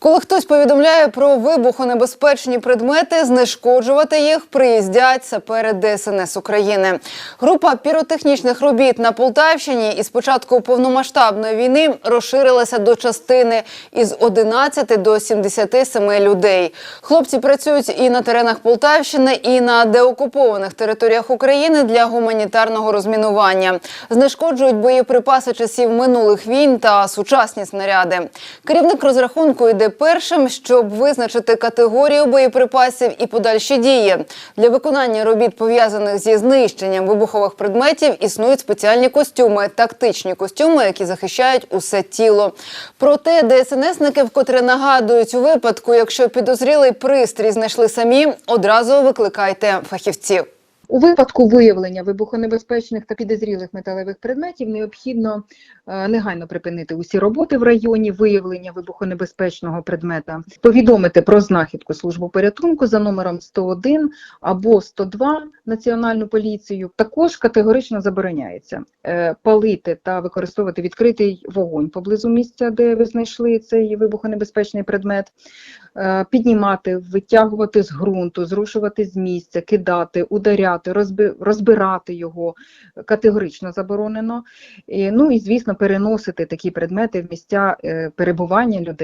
Коли хтось повідомляє про вибухонебезпечні предмети, знешкоджувати їх приїздять сапери ДСНС України. Група піротехнічних робіт на Полтавщині із початку повномасштабної війни розширилася до частини із 11 до 77 людей. Хлопці працюють і на теренах Полтавщини, і на деокупованих територіях України для гуманітарного розмінування. Знешкоджують боєприпаси часів минулих війн та сучасні снаряди. Керівник розрахунку йде першим, щоб визначити категорію боєприпасів і подальші дії. Для виконання робіт пов'язаних зі знищенням вибухових предметів існують спеціальні костюми, тактичні костюми, які захищають усе тіло. Проте ДСНСники вкотре нагадують у випадку, якщо підозрілий пристрій знайшли самі, одразу викликайте фахівців. У випадку виявлення вибухонебезпечних та підозрілих металевих предметів необхідно е, негайно припинити усі роботи в районі виявлення вибухонебезпечного предмета, повідомити про знахідку службу порятунку за номером 101 або 102 Національну поліцію. Також категорично забороняється е, палити та використовувати відкритий вогонь поблизу місця, де ви знайшли цей вибухонебезпечний предмет, е, піднімати, витягувати з ґрунту, зрушувати з місця, кидати, ударяти, розби- розбирати його категорично заборонено. І, ну і звісно, переносити такі предмети в місця е, перебування людей.